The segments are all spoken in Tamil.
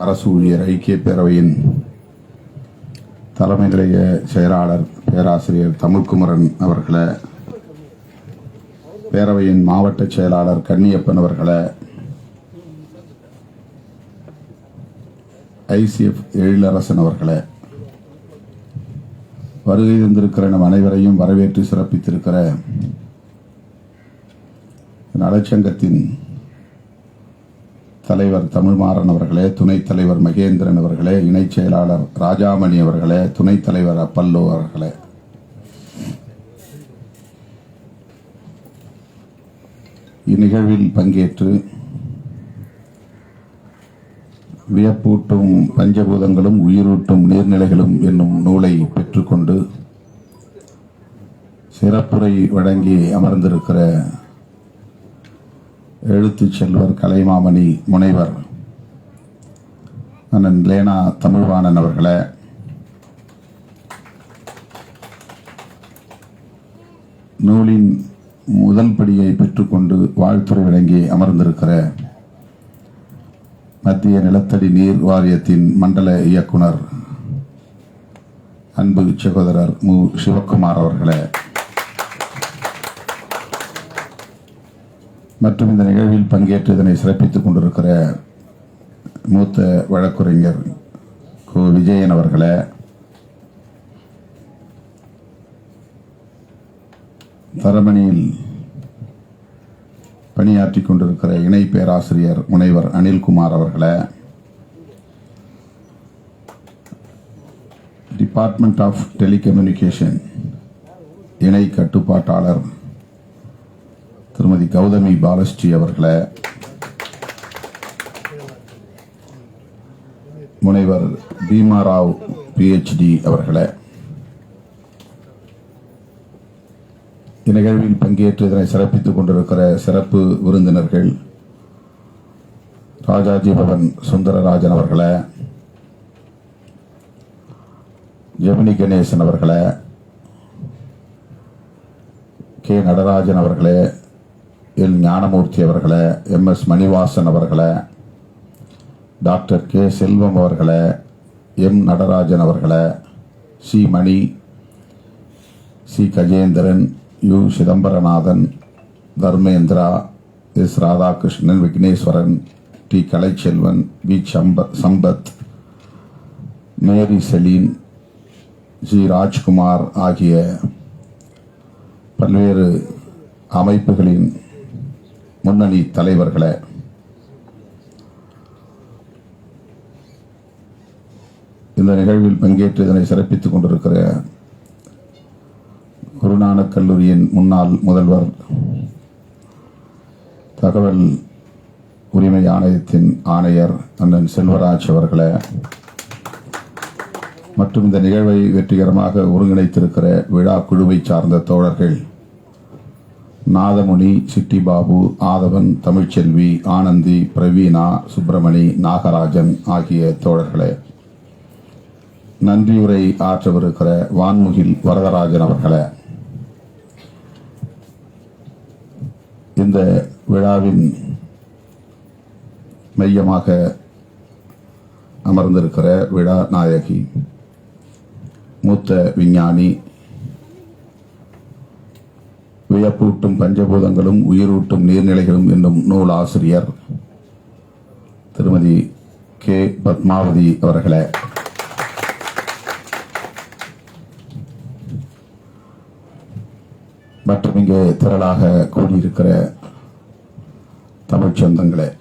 அரசு ஊழியர் ஐக்கிய பேரவையின் தலைமை நிலைய செயலாளர் பேராசிரியர் தமிழ்குமரன் அவர்களை பேரவையின் மாவட்ட செயலாளர் கன்னியப்பன் அவர்களை ஐசிஎஃப் எழிலரசன் அவர்களை வருகை தந்திருக்கிற நம் அனைவரையும் வரவேற்று சிறப்பித்திருக்கிற நலச்சங்கத்தின் தலைவர் தமிழ்மாறன் அவர்களே துணைத் தலைவர் மகேந்திரன் அவர்களே இணைச் செயலாளர் ராஜாமணி அவர்களே துணைத் தலைவர் அப்பல்லோ அவர்களே. இந்நிகழ்வில் பங்கேற்று வியப்பூட்டும் பஞ்சபூதங்களும் உயிரூட்டும் நீர்நிலைகளும் என்னும் நூலை பெற்றுக்கொண்டு சிறப்புரை வழங்கி அமர்ந்திருக்கிற எழுத்துச் செல்வர் கலைமாமணி முனைவர் அண்ணன் லேனா தமிழ்வாணன் அவர்களே. நூலின் முதல் படியை பெற்றுக்கொண்டு வாழ்த்துறை வழங்கி அமர்ந்திருக்கிற மத்திய நிலத்தடி நீர் வாரியத்தின் மண்டல இயக்குனர் அன்பு சகோதரர் மு. சிவக்குமார் அவர்களே. மற்றும் இந்த நிகழ்வில் பங்கேற்று இதனை சிறப்பித்துக் கொண்டிருக்கிற மூத்த வழக்குரைஞர் கு. விஜயன் அவர்களை. தரமணியில் பணியாற்றி கொண்டிருக்கிற இணை பேராசிரியர் முனைவர் அனில்குமார் அவர்களை. டிபார்ட்மெண்ட் ஆஃப் டெலிகம்யூனிகேஷன் இணை கட்டுப்பாட்டாளர் திருமதி கௌதமி பாலஸ்ரீ அவர்களை முனைவர் பீமா ராவ் பிஹெச்டி அவர்களை இந்நிகழ்வில் பங்கேற்று இதனை சிறப்பித்துக் கொண்டிருக்கிற சிறப்பு விருந்தினர்கள் ராஜாஜி பவன் சுந்தரராஜன் அவர்களை ஜெமினி கணேசன் அவர்களை கே நடராஜன் அவர்களே எம் ஞானமூர்த்தி அவர்களை எம் எஸ் மணிவாசன் அவர்களை டாக்டர் கே. செல்வம் அவர்களை எம். நடராஜன் அவர்களை C. Mani C. Gajendran U. Chidambaranathan Dharmendra S. Radhakrishnan Vigneswaran T. Kalaiselvan V. சம்ப Sampath Mary Celine G. Rajkumar ஆகிய பல்வேறு அமைப்புகளின் முன்னணி தலைவர்களை இந்த நிகழ்வில் பங்கேற்று இதனை சிறப்பித்துக் கொண்டிருக்கிற குருநானக் கல்லூரியின் முன்னாள் முதல்வர் தகவல் உரிமை ஆணையத்தின் ஆணையர் அண்ணன் செல்வராஜ் அவர்களை மற்றும் இந்த நிகழ்வை வெற்றிகரமாக ஒருங்கிணைத்திருக்கிற விழா குழுவை சார்ந்த தோழர்கள் நாதமுனி சிட்டிபாபு ஆதவன் தமிழ்ச்செல்வி ஆனந்தி பிரவீனா சுப்பிரமணி நாகராஜன் ஆகிய தோழர்களே. நன்றியுரை ஆற்றவிருக்கிற வான்முகில் வரதராஜன் அவர்களே. இந்த விழாவின் மையமாக அமர்ந்திருக்கிற விழா நாயகி மூத்த விஞ்ஞானி வியப்பூட்டும் பஞ்சபூதங்களும் உயிரூட்டும் நீர்நிலைகளும் என்னும் நூல் ஆசிரியர் திருமதி கே. பத்மாவதி அவர்களே. மற்றும் இங்கே திரளாக கூடியிருக்கிற தமிழ்ச் சொந்தங்களே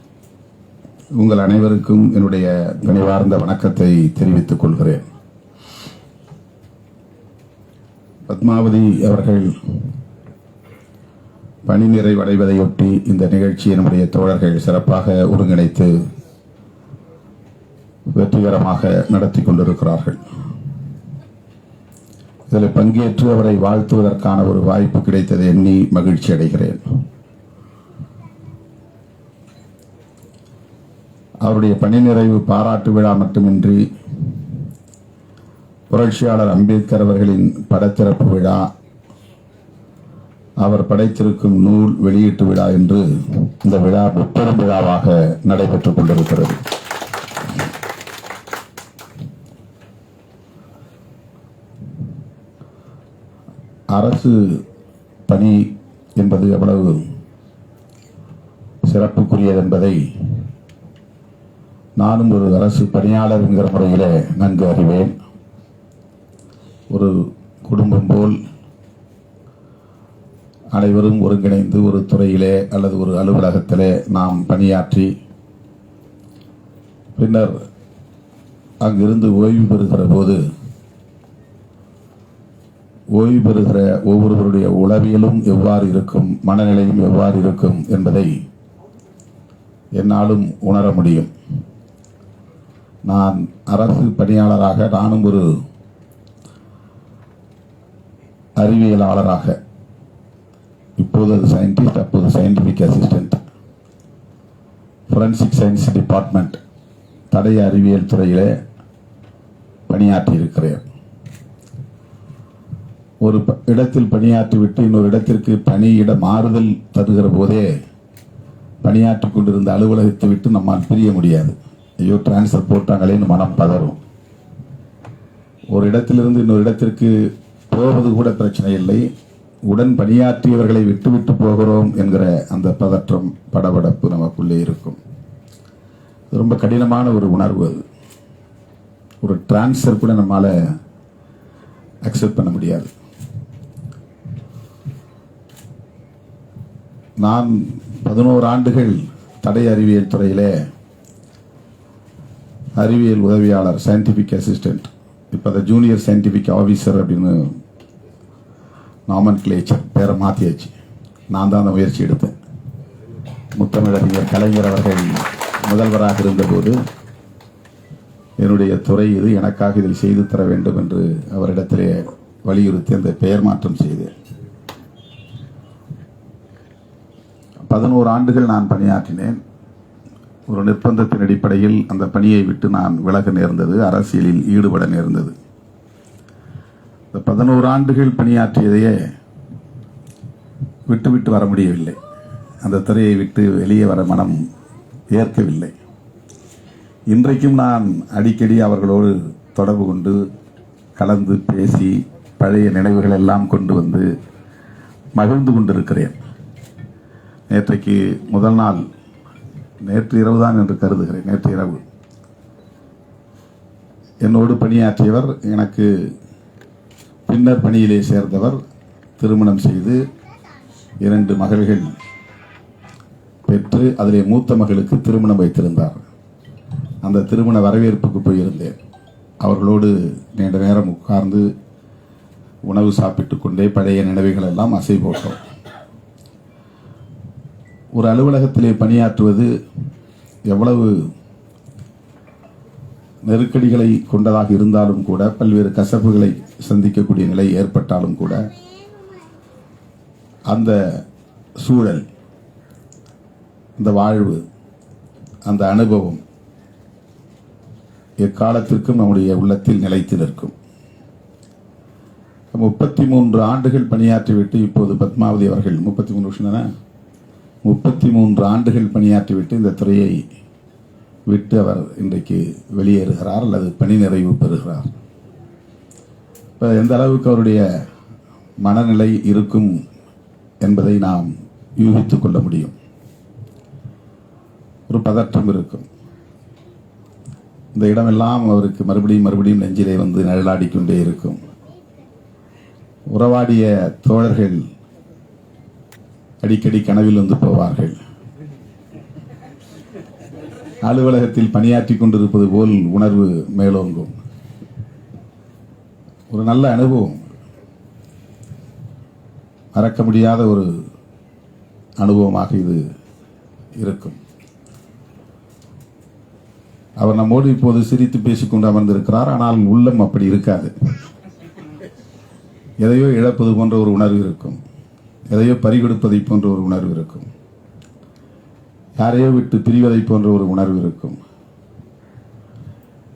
உங்கள் அனைவருக்கும் என்னுடைய பணிவார்ந்த வணக்கத்தை தெரிவித்துக் கொள்கிறேன். பத்மாவதி அவர்கள் பணி நிறைவடைவதையொட்டி இந்த நிகழ்ச்சியை நம்முடைய தோழர்கள் சிறப்பாக ஒருங்கிணைத்து வெற்றிகரமாக நடத்தி கொண்டிருக்கிறார்கள். இதில் பங்கேற்று அவரை வாழ்த்துவதற்கான ஒரு வாய்ப்பு கிடைத்ததை எண்ணி மகிழ்ச்சி அடைகிறேன். அவருடைய பணி நிறைவு பாராட்டு விழா மட்டுமின்றி புரட்சியாளர் அம்பேத்கர் அவர்களின் படத்திறப்பு விழா அவர் படைத்திருக்கும் நூல் வெளியீட்டு விழா என்று இந்த விழா முப்பெரும் விழாவாக நடைபெற்றுக் கொண்டிருக்கிறது. அரசு பணி என்பது எவ்வளவு சிறப்புக்குரியது என்பதை நானும் ஒரு அரசு பணியாளர் என்கிற முறையிலே நன்கு அறிவேன். ஒரு குடும்பம் போல் அனைவரும் ஒருங்கிணைந்து ஒரு துறையிலே அல்லது ஒரு அலுவலகத்திலே நாம் பணியாற்றி பின்னர் அங்கிருந்து ஓய்வு பெறுகிற போது ஓய்வு பெறுகிற ஒவ்வொருவருடைய உளவியலும் எவ்வாறு இருக்கும் மனநிலையும் எவ்வாறு இருக்கும் என்பதை என்னாலும் உணர முடியும். நான் அரசு பணியாளராக நானும் ஒரு அறிவியலாளராக இப்போது அது சயின்டிஸ்ட் அப்போது scientific assistant forensic science department தடய அறிவியல் துறையிலே பணியாற்றி இருக்கிறேன் ஒரு ப- இடத்தில் பணியாற்றிவிட்டு இன்னொரு இடத்திற்கு பணியிட மாறுதல் தருகிற போதே பணியாற்றி கொண்டிருந்த அலுவலகத்தை விட்டு நம்மால் பிரிய முடியாது. ஐயோ டிரான்ஸ்ஃபர் போட்டாங்களேன்னு மனம் பதறும். ஒரு இடத்திலிருந்து இன்னொரு இடத்திற்கு போவது கூட பிரச்சனை இல்லை. உடன் பணியாற்றியவர்களை விட்டுவிட்டு போகிறோம் என்கிற அந்த பதற்றம் படபடப்பு நமக்குள்ளே இருக்கும். ரொம்ப கடினமான ஒரு உணர்வு. அது ஒரு டிரான்ஸ்ஃபர் கூட நம்மால் அக்செப்ட் பண்ண முடியாது. நான் பதினோரு ஆண்டுகள் தடை அறிவியல் துறையிலே அறிவியல் உதவியாளர் சயின்டிஃபிக் அசிஸ்டன்ட் இப்போ அதை ஜூனியர் சயின்டிஃபிக் ஆஃபீஸர் அப்படின்னு நாமன் கிளேச்சர் பேரை மாற்றியாச்சு நான் தான் அந்த முயற்சி எடுத்தேன். முத்தமிழறிஞர் கலைஞர் அவர்கள் முதல்வராக இருந்தபோது என்னுடைய துறை இது எனக்காக இதில் செய்து தர வேண்டும் என்று அவரிடத்திலே வலியுறுத்தி அந்த பெயர் மாற்றம் செய்தேன். பதினோரு ஆண்டுகள் நான் பணியாற்றினேன். ஒரு நிர்பந்தத்தின் அடிப்படையில் அந்த பணியை விட்டு நான் விலக நேர்ந்தது அரசியலில் ஈடுபட நேர்ந்தது. பதினோரு ஆண்டுகள் பணியாற்றியதையே விட்டுவிட்டு வர முடியவில்லை. அந்த துறையை விட்டு வெளியே வர மனம் ஏற்கவில்லை. இன்றைக்கும் நான் அடிக்கடி அவர்களோடு தொடர்பு கொண்டு கலந்து பேசி பழைய நினைவுகள் எல்லாம் கொண்டு வந்து மகிழ்ந்து கொண்டிருக்கிறேன். நேற்றைக்கு முதல் நாள் நேற்று இரவு தான் என்று கருதுகிறேன் நேற்று இரவு. என்னோடு பணியாற்றியவர் எனக்கு பின்னர் பணியிலே சேர்ந்தவர் திருமணம் செய்து இரண்டு மகள்கள் பெற்று அதிலே மூத்த மகளுக்கு திருமணம் வைத்திருந்தார். அந்த திருமண வரவேற்புக்கு போயிருந்தேன். அவர்களோடு நீண்ட நேரம் உட்கார்ந்து உணவு சாப்பிட்டுக் கொண்டே பழைய நினைவுகள் எல்லாம் அசை போட்டோம். ஒரு அலுவலகத்திலே பணியாற்றுவது எவ்வளவு நெருக்கடிகளை கொண்டதாக இருந்தாலும் கூட பல்வேறு கசப்புகளை சந்திக்கக்கூடிய நிலை ஏற்பட்டாலும் கூட அந்த சூழல் அந்த வாழ்வு அந்த அனுபவம் எக்காலத்திற்கும் நம்முடைய உள்ளத்தில் நிலைத்து நிற்கும். முப்பத்தி மூன்று ஆண்டுகள் பணியாற்றிவிட்டு இப்போது பத்மாவதி அவர்கள் முப்பத்தி மூணு வருஷம் தானே? முப்பத்தி மூன்று ஆண்டுகள் பணியாற்றிவிட்டு இந்த துறையை விட்டு அவர் இன்றைக்கு வெளியேறுகிறார் அல்லது பணி நிறைவு பெறுகிறார். இப்போ எந்த அளவுக்கு அவருடைய மனநிலை இருக்கும் என்பதை நாம் யூகித்துக் கொள்ள முடியும். ஒரு பதற்றம் இருக்கும். இந்த இடமெல்லாம் அவருக்கு மறுபடியும் மறுபடியும் நெஞ்சிலே வந்து நிழலாடிக்கொண்டே இருக்கும். உறவாடிய தோழர்கள் அடிக்கடி கனவில் வந்து போவார்கள். அலுவலகத்தில் பணியாற்றிக் கொண்டிருப்பது போல் உணர்வு மேலோங்கும். ஒரு நல்ல அனுபவம். மறக்க முடியாத ஒரு அனுபவமாக இது இருக்கும். அவர் நம்மோடு இப்போது சிரித்து பேசிக்கொண்டு அமர்ந்திருக்கிறார். ஆனால் உள்ளம் அப்படி இருக்காது. எதையோ இழப்பது போன்ற ஒரு உணர்வு இருக்கும். எதையோ பறிகொடுப்பதை போன்ற ஒரு உணர்வு இருக்கும். யாரையோ விட்டு பிரிவதை போன்ற ஒரு உணர்வு இருக்கும்.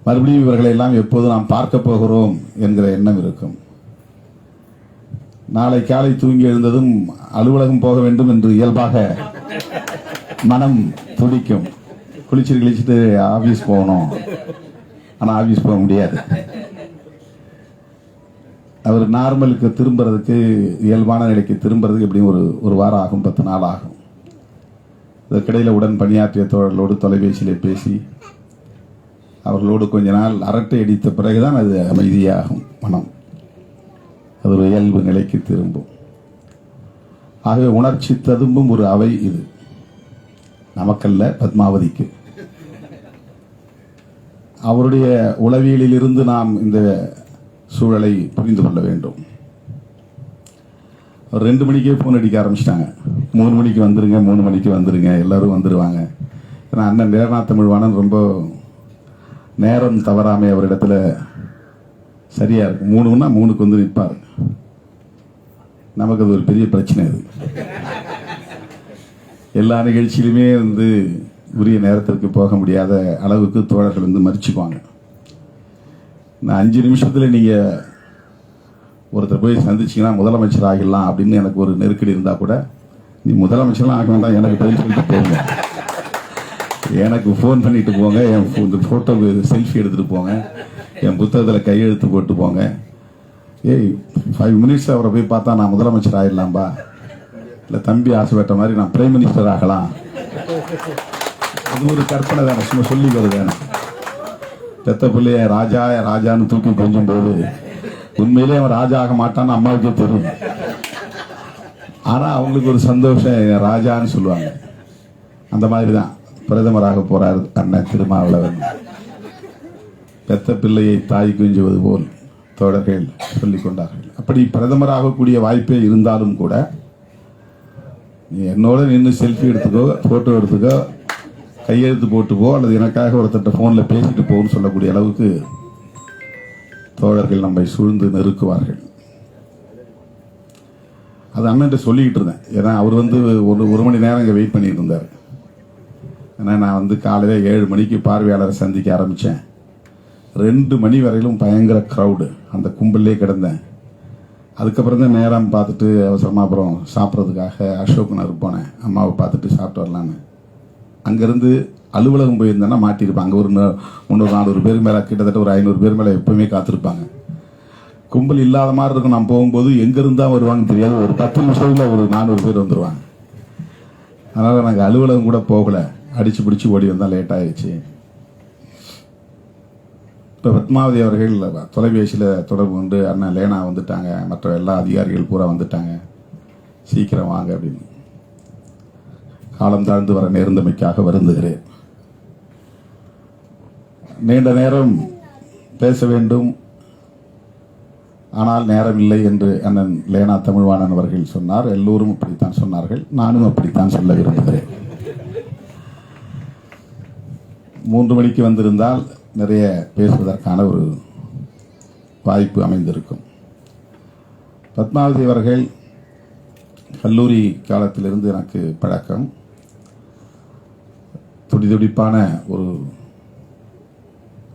மறுபடியும் இவர்களை எல்லாம் எப்போது நாம் பார்க்க போகிறோம் என்கிற எண்ணம் இருக்கும். நாளை காலை தூங்கி எழுந்ததும் அலுவலகம் போக வேண்டும் என்று இயல்பாக மனம் துடிக்கும். குளிச்சு கிழிச்சிட்டு ஆபீஸ் போகணும். ஆனால் ஆபீஸ் போக முடியாது. அவர் நார்மலுக்கு திரும்புறதுக்கு இயல்பான நிலைக்கு திரும்புறதுக்கு எப்படியும் ஒரு ஒரு வாரம் ஆகும் பத்து நாள் ஆகும். இதற்கிடையில் உடன் பணியாற்றிய தோழர்களோடு தொலைபேசியில் பேசி அவர்களோடு கொஞ்ச நாள் அரட்டை அடித்த பிறகுதான் அது அமைதியாகும் மனம். அது ஒரு இயல்பு நிலைக்கு திரும்பும். ஆகவே உணர்ச்சி ததும்பும் ஒரு அவை இது. நமக்கல்ல பத்மாவதிக்கு. அவருடைய உளவியலில் இருந்து நாம் இந்த சூழலை புரிந்து கொள்ள வேண்டும். ரெண்டு மணிக்கே ஃபோன் அடிக்க ஆரம்பிச்சிட்டாங்க. மூணு மணிக்கு வந்துருங்க மூணு மணிக்கு வந்துருங்க எல்லோரும் வந்துடுவாங்க ஏன்னா அண்ணன் நேரநாத் தமிழ்வாணன் ரொம்ப நேரம் தவறாமை அவரிடத்துல சரியாக இருக்கும் மூணுன்னா மூணுக்கு வந்து நிற்பார் நமக்கு அது ஒரு பெரிய பிரச்சனை அது. எல்லா நிகழ்ச்சியிலுமே வந்து உரிய நேரத்திற்கு போக முடியாத அளவுக்கு தோழர்கள் வந்து மறிச்சுக்குவாங்க. நான் அஞ்சு நிமிஷத்தில் நீங்கள் ஒருத்தர் போய் சந்திச்சிங்கன்னா முதலமைச்சர் ஆகிடலாம் அப்படின்னு எனக்கு ஒரு நெருக்கடி இருந்தால் கூட நீ முதலமைச்சர்லாம் ஆக வேண்டாம் எனக்கு பதில் சொல்லிட்டு போங்க. எனக்கு ஃபோன் பண்ணிட்டு போங்க என் இந்த ஃபோட்டோ செல்ஃபி எடுத்துகிட்டு போங்க என் புத்தகத்தில் கையெழுத்து போட்டு போங்க. ஏய் ஃபைவ் மினிட்ஸ் அவரை போய் பார்த்தா நான் முதலமைச்சர் ஆகிடலாம்பா இல்லை தம்பி ஆசைப்பட்ட மாதிரி நான் பிரைம் மினிஸ்டர் ஆகலாம். அது ஒரு கற்பனை தானே சும்மா சொல்லி வருதானே பெத்த பிள்ளைய ராஜா ராஜான்னு தூக்கி கொஞ்சம் போது உண்மையிலே அவன் ராஜா ஆக மாட்டான்னு அம்மாவுக்கே தெரியும். ஆனா அவங்களுக்கு ஒரு சந்தோஷம் ராஜான்னு சொல்லுவாங்க. அந்த மாதிரி தான் பிரதமராக போறார் அண்ணன் திருமாவளவன். பெத்த பிள்ளையை தாய் குஞ்சுவது போல் தோழர்கள் சொல்லிக் கொண்டார்கள். அப்படி பிரதமராகக்கூடிய வாய்ப்பே இருந்தாலும் கூட நீ என்னோட நின்று செல்ஃபி எடுத்துக்கோ போட்டோ எடுத்துக்கோ கையெழுத்து போட்டுக்கோ அல்லது எனக்காக ஒருத்தட்ட ஃபோனில் பேசிட்டு போன்னு சொல்லக்கூடிய அளவுக்கு தோழர்கள் நம்மை சூழ்ந்து நெருக்குவார்கள். அது அண்ணன் சொல்லிக்கிட்டு இருந்தேன். ஏன்னா அவர் வந்து ஒரு ஒரு மணி நேரம் இங்கே வெயிட் பண்ணிட்டு இருந்தார். ஏன்னா நான் வந்து காலையில் ஏழு மணிக்கு பார்வையாளரை சந்திக்க ஆரம்பித்தேன் ரெண்டு மணி வரையிலும் பயங்கர க்ரௌடு அந்த கும்பல்லே கிடந்தேன். அதுக்கப்புறம் தான் நேரம் பார்த்துட்டு அவசரமாக அப்புறம் சாப்பிட்றதுக்காக அசோக் நகர் போனேன். அம்மாவை பார்த்துட்டு சாப்பிட்டு வரலான்னு. அங்கேருந்து அலுவலகம் போயிருந்தேன்னா மாட்டியிருப்பாங்க அங்கே ஒரு முந்நூறு நானூறு பேர் மேலே கிட்டத்தட்ட ஒரு ஐநூறு பேர் மேலே எப்பவுமே காத்திருப்பாங்க. கும்பல் இல்லாத மாதிரி இருக்கும். நான் போகும்போது எங்கேருந்து தான் வருவாங்கன்னு தெரியாது. ஒரு பத்து நிமிஷத்தில் ஒரு நானூறு பேர் வந்துடுவாங்க அதனால் நாங்கள் அலுவலகம் கூட போகலை. அடித்து பிடிச்சி ஓடி வந்தால் லேட் ஆகிடுச்சு இப்போ பத்மாவதி அவர்கள் தொலைபேசியில் தொடர்பு கொண்டு அண்ணன் லேனா வந்துட்டாங்க. மற்ற எல்லா அதிகாரிகள் பூரா வந்துட்டாங்க. சீக்கிரம் வாங்க அப்படின்னு. காலம் தாழ்ந்து வர நேர்ந்தமைக்காக வருந்துகிறேன். நீண்ட நேரம் பேச வேண்டும். ஆனால் நேரம் இல்லை என்று அண்ணன் லேனா தமிழ்வாணன் அவர்கள் சொன்னார். எல்லோரும் அப்படித்தான் சொன்னார்கள். நானும் அப்படித்தான் சொல்ல விரும்புகிறேன். மூன்று மணிக்கு வந்திருந்தால் நிறைய பேசுவதற்கான ஒரு வாய்ப்பு அமைந்திருக்கும். பத்மாவதி அவர்கள் கல்லூரி காலத்திலிருந்து எனக்கு பழக்கம். துடிதுடிப்பான ஒரு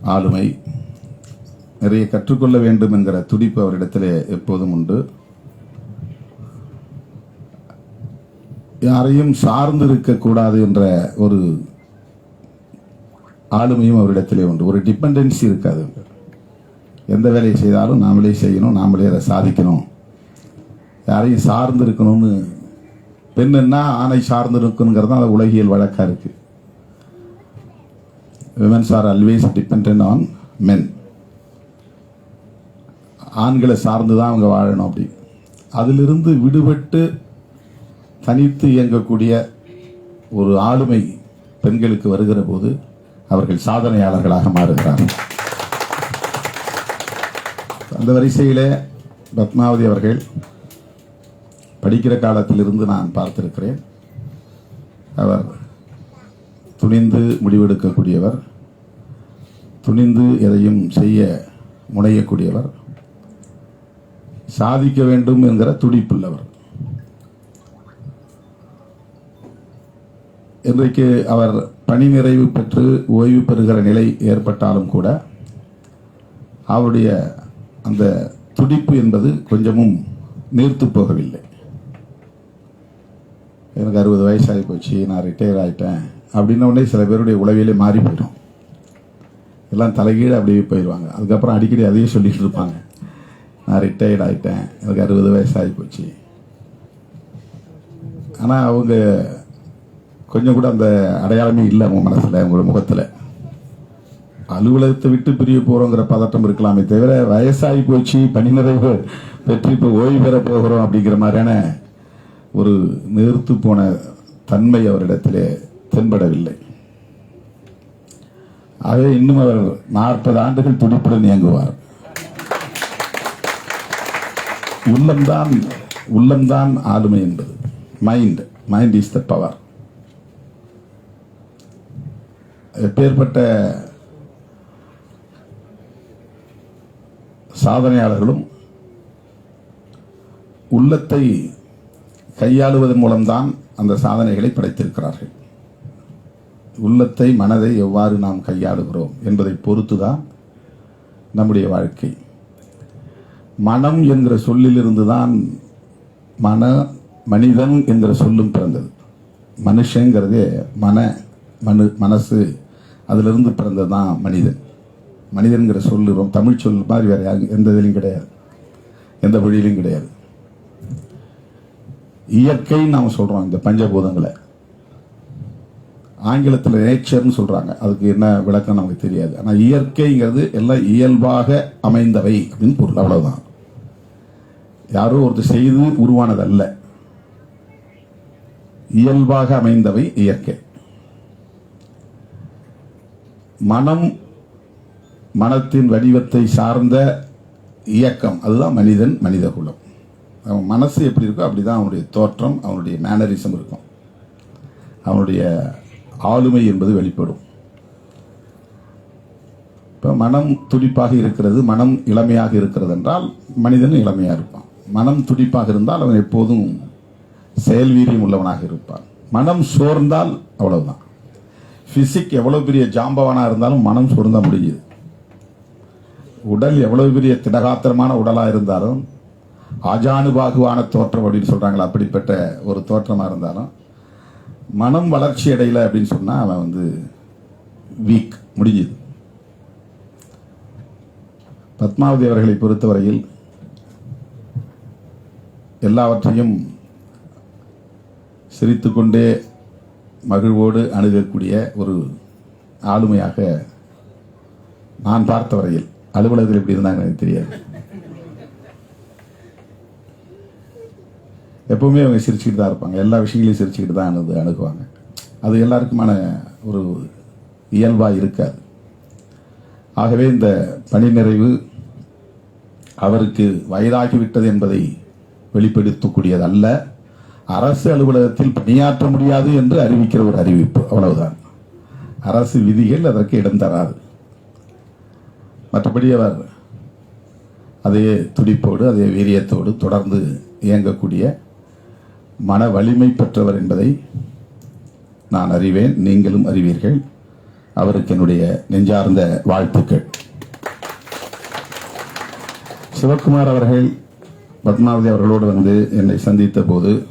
ஆளுமை. நிறைய கற்றுக்கொள்ள வேண்டும் என்கிற துடிப்பு அவரிடத்திலே எப்போதும் உண்டு. யாரையும் சார்ந்து இருக்கக்கூடாது என்ற ஒரு ஆளுமையும் அவரிடத்திலே உண்டு. ஒரு டிபெண்டன்சி இருக்காது. எந்த வேலையை செய்தாலும் நாமளே செய்யணும் நாமளே அதை சாதிக்கணும். யாரையும் சார்ந்து இருக்கணும்னு பெண்ணுன்னா ஆணை சார்ந்து இருக்கணுங்கிறது தான் அது உலகியல் வழக்காக இருக்குது women's are always depend on men ஆண்களை சார்ந்து தான் அவங்க வாழணும் அப்படி. அதிலிருந்து விடுபட்டு தனித்து இயங்கக்கூடிய ஒரு ஆளுமை பெண்களுக்கு வருகிற போது அவர்கள் சாதனையாளர்களாக மாறுகிறார்கள். அந்த வரிசையில் பத்மாவதி அவர்கள் படிக்கிற காலத்திலிருந்து நான் பார்த்திருக்கிறேன். அவர் துணிந்து முடிவெடுக்கக்கூடியவர் துணிந்து எதையும் செய்ய முனையக்கூடியவர் சாதிக்க வேண்டும் என்கிற துடிப்புள்ளவர். இன்றைக்கு அவர் பணி நிறைவு பெற்று ஓய்வு பெறுகிற நிலை ஏற்பட்டாலும் கூட அவருடைய அந்த துடிப்பு என்பது கொஞ்சமும் நீர்த்து போகவில்லை. எனக்கு அறுபது வயசாகி போச்சு நான் ரிட்டையர் ஆயிட்டேன். அப்படின்ன உடனே சில பேருடைய உளவியலே மாறி போயிடும். எல்லாம் தலைகீழே அப்படியே போயிடுவாங்க அதுக்கப்புறம் அடிக்கடி அதையே சொல்லிட்டு இருப்பாங்க. நான் ரிட்டையர்ட் ஆகிட்டேன் எனக்கு அறுபது வயசாகி போச்சு. ஆனால் அவங்க கொஞ்சம் கூட அந்த அடையாளமே இல்லை அவங்க மனசில் அவங்களோட முகத்தில். அலுவலகத்தை விட்டு பிரிய போகிறோங்கிற பதட்டம் இருக்கலாமே தவிர வயசாகி போச்சு பணி நிறைவு பெற்று இப்போ ஓய்வு பெற போகிறோம் அப்படிங்கிற மாதிரியான ஒரு நிறுத்து போன தன்மை அவரிடத்திலே தென்படவில்லை. ஆகவே இன்னும் அவர் நாற்பது ஆண்டுகள் துடிப்புடன் இயங்குவார். உள்ளம்தான் உள்ளம்தான் ஆளுமை என்பது. Mind mind is the power எப்பேற்பட்ட சாதனையாளர்களும் உள்ளத்தை கையாளுவதன் மூலம்தான் அந்த சாதனைகளை படைத்திருக்கிறார்கள். உள்ளத்தை மனதை எவ்வாறு நாம் கையாளுகிறோம் என்பதை பொறுத்துதான் நம்முடைய வாழ்க்கை. மனம் என்கிற சொல்லிலிருந்து தான் மன மனிதன் என்கிற சொல்லும் பிறந்தது. மனுஷங்கிறதே மன மனு மனசு அதிலிருந்து பிறந்தது தான் மனிதன். மனிதன்கிற சொல்லு தமிழ் சொல் மாதிரி வேற யாரும் எந்த இதுலையும் கிடையாது. எந்த மொழியிலும் கிடையாது. இயற்கைன்னு நாம் சொல்கிறோம் இந்த பஞ்சபூதங்களை. ஆங்கிலத்தில் நேச்சர்னு சொல்றாங்க. அதுக்கு என்ன விளக்கம் நமக்கு தெரியாது. ஆனால் இயற்கைங்கிறது எல்லாம் இயல்பாக அமைந்தவை அப்படின்னு பொருள். அவ்வளவுதான். யாரோ ஒருத்தர் செய்து உருவானதல்ல. இயல்பாக அமைந்தவை இயற்கை. மனம் மனத்தின் வடிவத்தை சார்ந்த இயக்கம். அதுதான் மனிதன் மனித குலம். அவன் மனசு எப்படி இருக்கோ அப்படிதான் அவனுடைய தோற்றம் அவனுடைய மேனரிசம் இருக்கும். அவனுடைய ஆளுமை என்பது வெளிப்படும். இப்போ மனம் துடிப்பாக இருக்கிறது மனம் இளமையாக இருக்கிறது என்றால் மனிதன் இளமையாக இருப்பான். மனம் துடிப்பாக இருந்தால் அவன் எப்போதும் செயல் வீரியம் உள்ளவனாக இருப்பான். மனம் சோர்ந்தால் அவ்வளவுதான். பிசிக் எவ்வளவு பெரிய ஜாம்பவனாக இருந்தாலும் மனம் சோர்ந்தா முடியுது உடல் எவ்வளவு பெரிய திடகாத்திரமான உடலாக இருந்தாலும் ஆஜானுபாகுவான தோற்றம் அப்படின்னு சொல்கிறாங்களா அப்படிப்பட்ட ஒரு தோற்றமாக இருந்தாலும் மனம் வளர்ச்சி அடையல அப்படின்னு சொன்னா அவன் வந்து வீக் முடிஞ்சுது. பத்மாவதி அவர்களை பொறுத்தவரையில் எல்லாவற்றையும் சிரித்துக்கொண்டே மகிழ்வோடு அணுகக்கூடிய ஒரு ஆளுமையாக நான் பார்த்த வரையில் அலுவலகத்தில் எப்படி இருந்தாங்க எனக்கு தெரியாது. எப்பவுமே அவங்க சிரிச்சுக்கிட்டு தான் இருப்பாங்க. எல்லா விஷயங்களையும் சிரிச்சுக்கிட்டு தான் அணுகு அணுகுவாங்க. அது எல்லாருக்குமான ஒரு இயல்பாக இருக்காது. ஆகவே இந்த பணி நிறைவு அவருக்கு வயதாகிவிட்டது என்பதை வெளிப்படுத்தக்கூடியது அல்ல. அரசு அலுவலகத்தில் பணியாற்ற முடியாது என்று அறிவிக்கிற ஒரு அறிவிப்பு. அவ்வளவுதான். அரசு விதிகள் அதற்கு இடம் தராது. மற்றபடி அவர் அதே துடிப்போடு அதே வீரியத்தோடு தொடர்ந்து இயங்கக்கூடிய மன வலிமை பெற்றவர் என்பதை நான் அறிவேன். நீங்களும் அறிவீர்கள். அவருக்கு என்னுடைய நெஞ்சார்ந்த வாழ்த்துக்கள். சிவகுமார் அவர்கள் பத்மாவதி அவர்களோடு வந்து என்னை சந்தித்த போது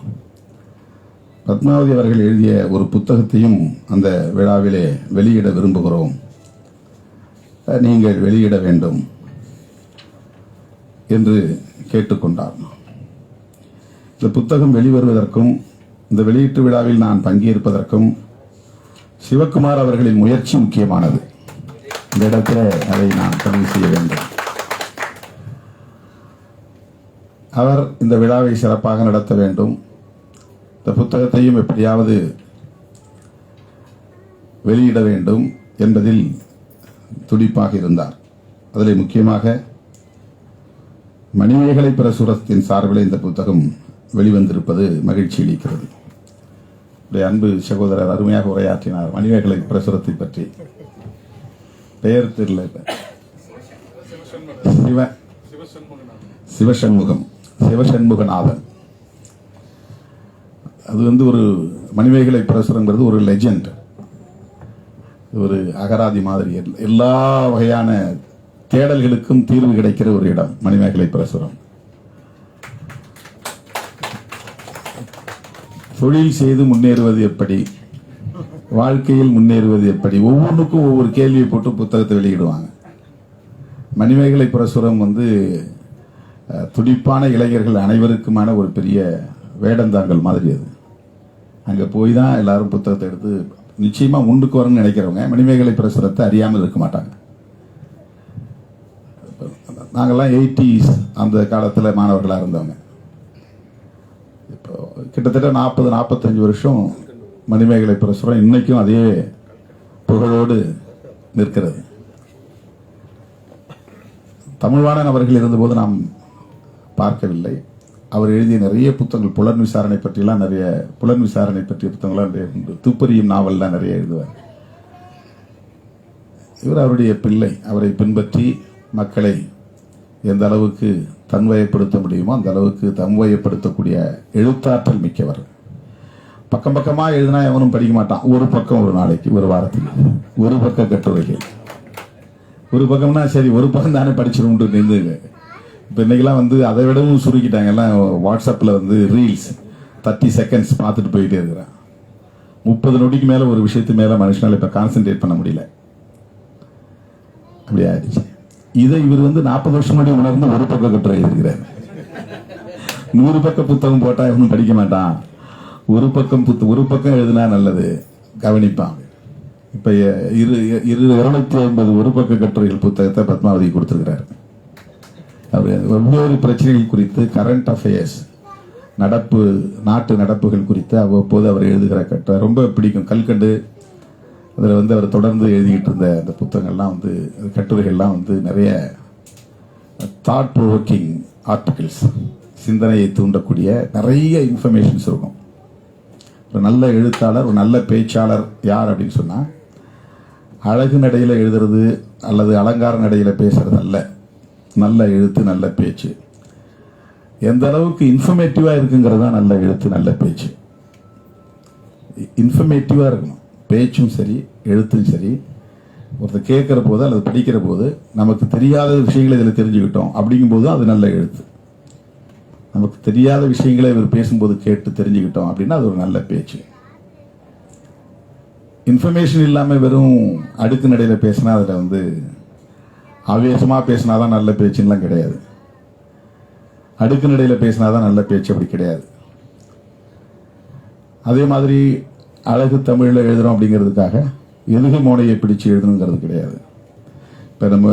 பத்மாவதி அவர்கள் எழுதிய ஒரு புத்தகத்தையும் அந்த விழாவிலே வெளியிட விரும்புகிறோம். நீங்கள் வெளியிட வேண்டும் என்று கேட்டுக்கொண்டார். இந்த புத்தகம் வெளிவருவதற்கும் இந்த வெளியீட்டு விழாவில் நான் பங்கேற்பதற்கும் சிவக்குமார் அவர்களின் முயற்சி முக்கியமானது. இந்த இடத்துல அதை நான் பதிவு செய்ய வேண்டும். அவர் இந்த விழாவை சிறப்பாக நடத்த வேண்டும். இந்த புத்தகத்தையும் எப்படியாவது வெளியிட வேண்டும் என்பதில் துடிப்பாக இருந்தார். அதில் முக்கியமாக மணிமேகலை பிரசுரத்தின் சார்பில் இந்த புத்தகம் வெளிவந்திருப்பது மகிழ்ச்சி அளிக்கிறது. அன்பு சகோதரர் அருமையாக உரையாற்றினார். மணிமேகலை பிரசுரத்தை பற்றி. பெயர் தெரியல சிவ சிவசண்முகம். சிவசண்முகநாதன். அது வந்து ஒரு மணிமேகலை பிரசுரங்கிறது ஒரு லெஜெண்ட் ஒரு அகராதி மாதிரி. எல்லா வகையான தேடல்களுக்கும் தீர்வு கிடைக்கிற ஒரு இடம் மணிமேகலை பிரசுரம். தொழில் செய்து முன்னேறுவது எப்படி? வாழ்க்கையில் முன்னேறுவது எப்படி? ஒவ்வொன்றுக்கும் ஒவ்வொரு கேள்வியை போட்டு புத்தகத்தை வெளியிடுவாங்க. மணிமேகலை பிரசுரம் வந்து துடிப்பான இளைஞர்கள் அனைவருக்குமான ஒரு பெரிய வேடந்தாங்கல் மாதிரி அது. அங்கே போய் தான் எல்லாரும் புத்தகத்தை எடுத்து நிச்சயமாக உண்டுக்கு வரணும்னு நினைக்கிறவங்க மணிமேகலை பிரசுரத்தை அறியாமல் இருக்க மாட்டாங்க. நாங்கள்லாம் எயிட்டிஸ் அந்த காலத்தில் மாணவர்களாக இருந்தவங்க. கிட்டத்தட்ட நாற்பது நாற்பத்தஞ்சு வருஷம் மணிமேகலை பிரசுரம் இன்னைக்கும் அதே புகழோடு நிற்கிறது. தமிழ்வாணன் அவர்கள் இருந்தபோது நாம் பார்க்கவில்லை. அவர் எழுதிய நிறைய புத்தகங்கள் புலன் விசாரணை பற்றிலாம் நிறைய புலன் விசாரணை பற்றிய புத்தகங்கள்லாம் நிறைய உண்டு. துப்பறியும் நாவல்லாம் நிறைய எழுதுவார். இவர் அவருடைய பிள்ளை. அவரை பின்பற்றி மக்களை எந்த அளவுக்கு தன்வயப்படுத்த முடியுமோ அந்த அளவுக்கு தன்வயப்படுத்தக்கூடிய எழுத்தாற்றல் மிக்கவர் பக்கம் பக்கமா எழுதினா எவனும் படிக்க மாட்டான். ஒரு பக்கம் ஒரு நாளைக்கு ஒரு வாரத்துக்கு. ஒரு பக்க கட்டுரைகள். ஒரு பக்கம்னா சரி ஒரு பக்கம் தானே படிச்சிரும்ட்டு நின்று. இப்போ இன்னைக்கெல்லாம் வந்து அதை விடவும் சுருக்கிட்டாங்க. எல்லாம் வாட்ஸ்அப்பில் வந்து ரீல்ஸ். தேர்ட்டி செகண்ட்ஸ் பார்த்துட்டு போயிட்டே இருக்கிறேன். முப்பது நொடிக்கு மேலே ஒரு விஷயத்து மேலே மனுஷனால் இப்போ கான்சென்ட்ரேட் பண்ண முடியல. அப்படியே ஆயிடுச்சு. இதை இவர் வந்து நாற்பது வருஷம் முன்னாடி உணர்ந்து ஒரு பக்கம் கட்டுரை எழுதுகிறார் நூறு பக்க புத்தகம் போட்டா இவனும் படிக்க மாட்டான். ஒரு பக்கம் புத்த ஒரு பக்கம் எழுதினா நல்லது. கவனிப்பான். இப்ப இரு இரு இருநூத்தி ஐம்பது ஒரு பக்க கட்டுரைகள் புத்தகத்தை பத்மாவதி கொடுத்துருக்கிறார். அவர் வெவ்வேறு பிரச்சனைகள் குறித்து கரண்ட் அஃபேர்ஸ் நடப்பு நாட்டு நடப்புகள் குறித்து அவ்வப்போது அவர் எழுதுகிற கட்டுரை. ரொம்ப பிடிக்கும். கல்கண்டு அதில் வந்து அவர் தொடர்ந்து எழுதிக்கிட்டு இருந்த அந்த புத்தகங்கள்லாம் வந்து கட்டுரைகள்லாம் வந்து நிறைய தாட் ப்ரொவோக்கிங் ஆர்டிகிள்ஸ் சிந்தனையை தூண்டக்கூடிய நிறைய இன்ஃபர்மேஷன்ஸ் இருக்கும். ஒரு நல்ல எழுத்தாளர் ஒரு நல்ல பேச்சாளர் யார் அப்படின்னு சொன்னால் அழகு நடையில் எழுதுறது அல்லது அலங்கார நடையில் பேசுறது அல்ல. நல்ல எழுத்து நல்ல பேச்சு. எந்த அளவுக்கு இன்ஃபர்மேட்டிவாக இருக்குங்கிறது தான் நல்ல எழுத்து நல்ல பேச்சு. இன்ஃபர்மேட்டிவாக இருக்கணும். பேச்சும் சரி எழுத்தும் சரி ஒருத்தர் கேட்குற போது அல்லது படிக்கிற போது நமக்கு தெரியாத விஷயங்களை இதில் தெரிஞ்சுக்கிட்டோம். அப்படிங்கும்போது அது நல்ல எழுத்து. நமக்கு தெரியாத விஷயங்களை இவர் பேசும்போது கேட்டு தெரிஞ்சுக்கிட்டோம் அப்படின்னா அது ஒரு நல்ல பேச்சு. இன்ஃபர்மேஷன் இல்லாமல் வெறும் அடுக்கு நடையில் பேசினா அதில் வந்து ஆவேசமா பேசினாதான் நல்ல பேச்சுன்னெலாம் கிடையாது. அடுக்கு நடையில பேசினாதான் நல்ல பேச்சு அப்படி கிடையாது. அதே மாதிரி அழகு தமிழில் எழுதுறோம் அப்படிங்கிறதுக்காக எதுகு மோனையை பிடிச்சு எழுதணுங்கிறது கிடையாது. இப்போ நம்ம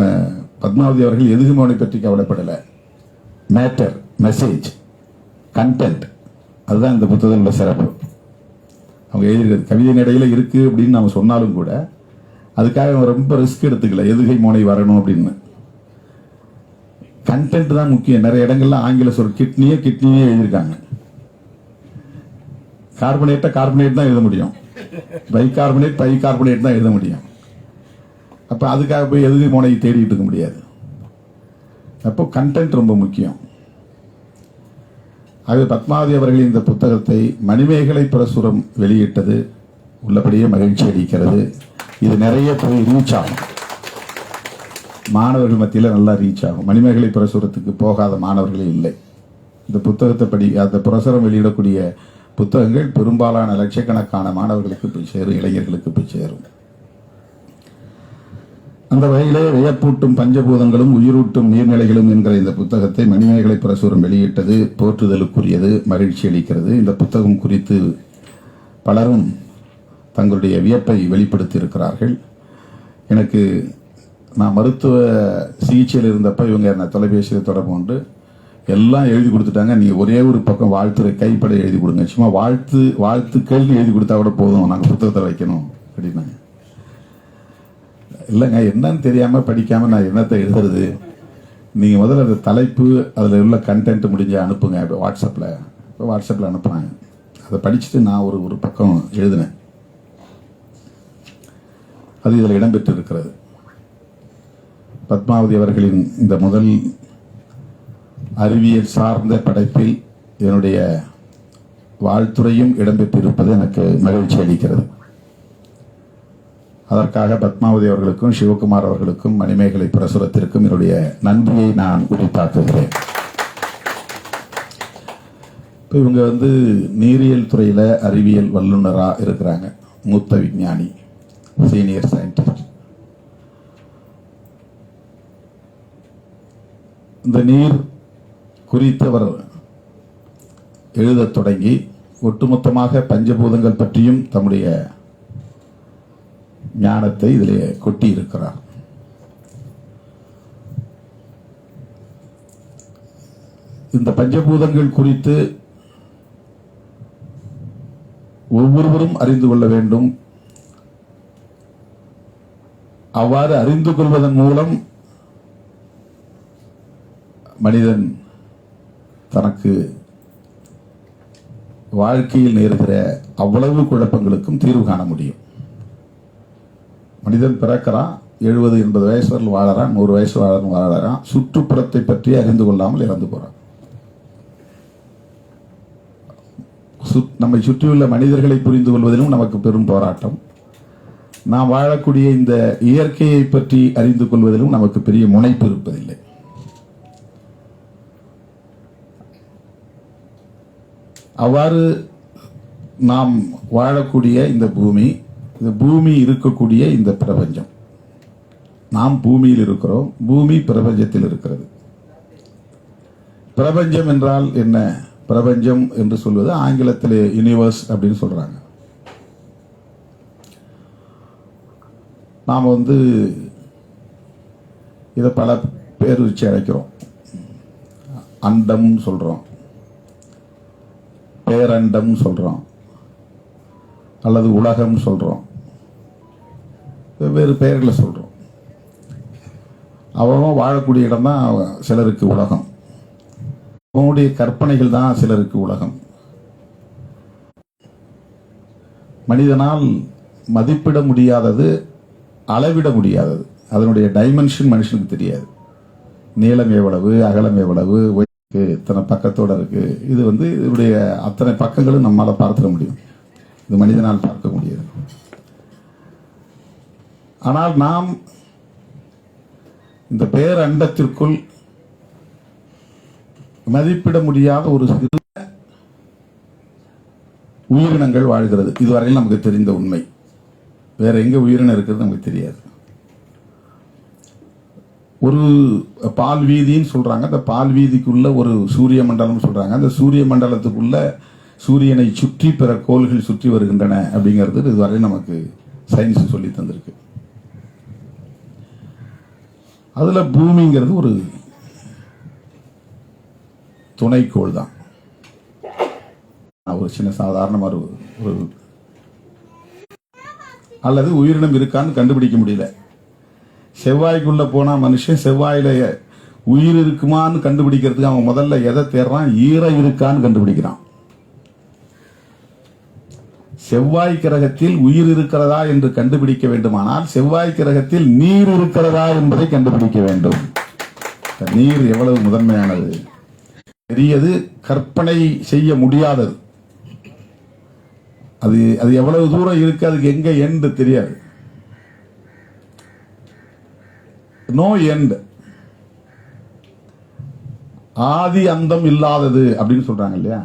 பத்மாவதி அவர்கள் எதுகு மோனை பற்றி கவலைப்படலை. மேட்டர் மெசேஜ் கண்டென்ட் அதுதான் இந்த புத்தகத்தோட சிறப்பு. அவங்க எழுதியிருக்கிறது கவிதை இடையில இருக்கு அப்படின்னு நம்ம சொன்னாலும் கூட அதுக்காக அவங்க ரொம்ப ரிஸ்க் எடுத்துக்கல எதுகை மோனை வரணும் அப்படின்னு. கண்டென்ட் தான் முக்கியம். நிறைய இடங்கள்ல ஆங்கில சொல் கிட்னியே கிட்னியே எழுதியிருக்காங்க. கார்பனேட்டை கார்பனேட் தான் எழுத முடியும். பை கார்பனேட் பை கார்பனேட் தான் எழுத முடியும். அப்போ அதுக்காக போய் எதுகை முனையை தேடிட்டு இருக்க முடியாது. அப்போ கண்டென்ட் ரொம்ப முக்கியம். ஆகவே பத்மாவதி அவர்கள் இந்த புத்தகத்தை மணிமேகலை பிரசுரம் வெளியிட்டது. உள்ளபடியே மகிழ்ச்சி அளிக்கிறது. இது நிறைய போய் ரீச் ஆகும். மாணவர்கள் மத்தியில் நல்லா ரீச் ஆகும். மணிமேகலை பிரசுரத்துக்கு போகாத மாணவர்களே இல்லை. இந்த புத்தகத்தை படி அந்த பிரசுரம் வெளியிடக்கூடிய புத்தகங்கள் பெரும்பாலான லட்சக்கணக்கான மாணவர்களுக்கு போய் சேரும் இளைஞர்களுக்கு போய் சேரும். அந்த வகையிலே வியப்பூட்டும் பஞ்சபூதங்களும் உயிரூட்டும் நீர்நிலைகளும் என்கிற இந்த புத்தகத்தை மணிமேகலை பிரசுரம் வெளியிட்டது. போற்றுதலுக்குரியது மகிழ்ச்சி அளிக்கிறது. இந்த புத்தகம் குறித்து பலரும் தங்களுடைய வியப்பை வெளிப்படுத்தி இருக்கிறார்கள் எனக்கு நான் மருத்துவ சிகிச்சையில் இருந்தப்ப இவங்க என்ன தொலைபேசியில் தொடர்பு கொண்டு எல்லாம் எழுதி கொடுத்துட்டாங்க. நீங்கள் ஒரே ஒரு பக்கம் வாழ்த்துறை கைப்பட எழுதி கொடுங்க. சும்மா வாழ்த்து வாழ்த்துக்கள் எழுதி கொடுத்தா கூட போதும். நாங்கள் புத்தகத்தை வைக்கணும். அப்படின்னாங்க. இல்லைங்க என்னன்னு தெரியாம படிக்காம நான் என்னத்தை எழுதுறது? நீங்க முதல்ல அந்த தலைப்பு அதில் உள்ள கண்டென்ட் முடிஞ்ச அனுப்புங்க. இப்போ வாட்ஸ்அப்பில் இப்போ வாட்ஸ்அப்பில் அனுப்புனாங்க. அதை படிச்சுட்டு நான் ஒரு ஒரு பக்கம் எழுதினேன். அது இதில் இடம்பெற்று இருக்கிறது பத்மாவதி அவர்களின் இந்த முதல் அறிவியல் சார்ந்த படைப்பில் என்னுடைய வாழ்த்துறையும் இடம்பெற்றிருப்பது எனக்கு மகிழ்ச்சி அளிக்கிறது. அதற்காக பத்மாவதி அவர்களுக்கும் சிவகுமார் அவர்களுக்கும் மணிமேகலை பிரசுரத்திற்கும் என்னுடைய நன்றியை நான் உரித்தாக்குகிறேன். இப்போ இவங்க வந்து நீரியல் துறையில் அறிவியல் வல்லுநராக இருக்கிறாங்க. மூத்த விஞ்ஞானி சீனியர் சயின்டிஸ்ட். இந்த நீர் குறித்து அவர் எழுதத் தொடங்கி ஒட்டுமொத்தமாக பஞ்சபூதங்கள் பற்றியும் தம்முடைய ஞானத்தை இதிலே கொட்டியிருக்கிறார். இந்த பஞ்சபூதங்கள் குறித்து ஒவ்வொருவரும் அறிந்து கொள்ள வேண்டும். அவ்வாறு அறிந்து கொள்வதன் மூலம் மனிதன் தனக்கு வாழ்க்கையில் நேருகிற அவ்வளவு குழப்பங்களுக்கும் தீர்வு காண முடியும். மனிதன் பிறக்கிறான் எழுபது எண்பது வயசு வரல் வாழறான் நூறு வயசு வாழறான் வாழறான் சுற்றுப்புறத்தை பற்றி அறிந்து கொள்ளாமல் இறந்து போகிறான் சுத்- நம்மை சுற்றியுள்ள மனிதர்களை புரிந்து கொள்வதிலும் நமக்கு பெரும் போராட்டம். நாம் வாழக்கூடிய இந்த இயற்கையை பற்றி அறிந்து கொள்வதிலும் நமக்கு பெரிய முனைப்பு இருப்பதில்லை. அவ்வாறு நாம் வாழக்கூடிய இந்த பூமி இந்த பூமி இருக்கக்கூடிய இந்த பிரபஞ்சம். நாம் பூமியில் இருக்கிறோம் பூமி பிரபஞ்சத்தில் இருக்கிறது. பிரபஞ்சம் என்றால் என்ன? பிரபஞ்சம் என்று சொல்வது ஆங்கிலத்தில் யூனிவர்ஸ் அப்படின்னு சொல்கிறாங்க நாம் வந்து இதை பல பேர் வச்சு அழைக்கிறோம். அண்டம் சொல்கிறோம் பேரண்டம் சொல்றோம். அல்லது உலகம் சொல்றோம். வெவ்வேறு பெயர்களை சொல்றோம். அவன் வாழக்கூடிய இடம் தான் சிலருக்கு உலகம். அவனுடைய கற்பனைகள் தான் சிலருக்கு உலகம். மனிதனால் மதிப்பிட முடியாதது அளவிட முடியாதது. அதனுடைய டைமென்ஷன் மனுஷனுக்கு தெரியாது. நீளம் எவ்வளவு அகலம் எவ்வளவு இத்தனை பக்கத்தோட இருக்கு. இது வந்து இதனுடைய அத்தனை பக்கங்களும் நம்மால பார்த்துட முடியும். இது மனிதனால் பார்க்க முடியாது. ஆனால் நாம் இந்த பேரண்டத்திற்குள் மதிப்பிட முடியாத ஒரு சிறு உயிரினங்கள் வாழ்கிறது. இதுவரையில் நமக்கு தெரிந்த உண்மை. வேற எங்க உயிரினம் இருக்கிறது நமக்கு தெரியாது. ஒரு பால் வீதின்னு சொல்கிறாங்க அந்த பால் வீதிக்குள்ள ஒரு சூரிய மண்டலம் சொல்கிறாங்க அந்த சூரிய மண்டலத்துக்குள்ள சூரியனை சுற்றி பிற கோள்கள் சுற்றி வருகின்றன அப்படிங்கிறது இதுவரை நமக்கு சயின்ஸ் சொல்லி தந்திருக்கு. அதில் பூமிங்கிறது ஒரு துணைக்கோள் தான். ஒரு சின்ன சாதாரணமாக ஒரு அல்லது உயிரினம் இருக்கான்னு கண்டுபிடிக்க முடியல. செவ்வாய்க்குள்ள போனா மனுஷன் செவ்வாயில உயிர் இருக்குமான்னு கண்டுபிடிக்கிறதுக்கு அவன் முதல்ல எதை தேடுறான்? ஈரம் இருக்கான்னு கண்டுபிடிக்கிறான். செவ்வாய் கிரகத்தில் உயிர் இருக்கிறதா என்று கண்டுபிடிக்க வேண்டுமானால் செவ்வாய் கிரகத்தில் நீர் இருக்கிறதா என்பதை கண்டுபிடிக்க வேண்டும். நீர் எவ்வளவு முதன்மையானது? பெரியது கற்பனை செய்ய முடியாதது. அது அது எவ்வளவு தூரம் இருக்கு அதுக்கு எங்க எண்டு தெரியாது. நோ எண்ட் ஆதி அந்தம் இல்லாதது அப்படின்னு சொல்றாங்க இல்லையா?